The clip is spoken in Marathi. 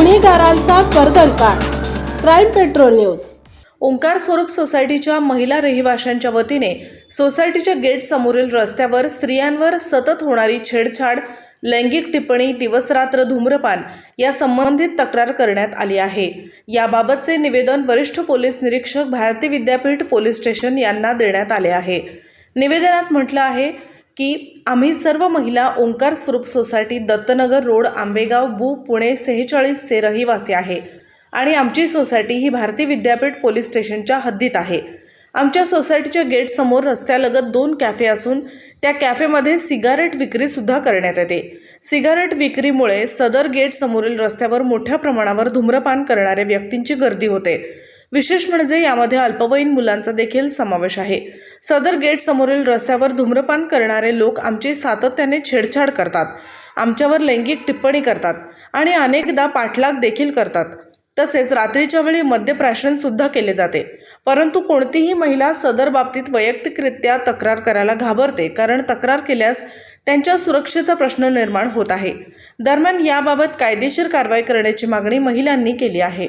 गुन्हेगारांचा कर्दनकाळ crime patrol news. Omkar Swaroop सोसायटीच्या महिला रहिवाशांच्या वतीने सोसायटीच्या गेट समोरील रस्त्यावर स्त्रियांवर सतत होणारी छेडछाड लैंगिक टिप्पणी दिवसरात्र धूम्रपान या संबंधित तक्रार करण्यात आली आहे. याबाबतचे निवेदन वरिष्ठ पोलीस निरीक्षक भारती विद्यापीठ पोलीस स्टेशन यांना देण्यात आले आहे. निवेदनात म्हटलं आहे की आम्ही सर्व महिला ओंकार स्वरूप सोसायटी दत्तनगर रोड आंबेगाव बू पुणे सेहेचाळीसचे रहिवासी आहे. आणि आमची सोसायटी ही भारती विद्यापीठ पोलीस स्टेशनच्या हद्दीत आहे. आमच्या सोसायटीच्या गेटसमोर रस्त्यालगत दोन कॅफे असून त्या कॅफेमध्ये सिगारेट विक्रीसुद्धा करण्यात येते. सिगारेट विक्रीमुळे सदर गेटसमोरील रस्त्यावर मोठ्या प्रमाणावर धूम्रपान करणाऱ्या व्यक्तींची गर्दी होते. विशेष म्हणजे यामध्ये अल्पवयीन मुलांचा देखील समावेश आहे. सदर गेट समोरील रस्त्यावर धूम्रपान करणारे लोक आमची सातत्याने छेडछाड करतात. आमच्यावर लैंगिक टिप्पणी करतात आणि अनेकदा पाठलाग देखील करतात. तसेच रात्रीच्या वेळी मद्यप्राशन सुद्धा केले जाते. परंतु कोणतीही महिला सदर बाबतीत वैयक्तिकरित्या तक्रार करायला घाबरते कारण तक्रार केल्यास त्यांच्या सुरक्षेचा प्रश्न निर्माण होत आहे. दरम्यान याबाबत कायदेशीर कारवाई करण्याची मागणी महिलांनी केली आहे.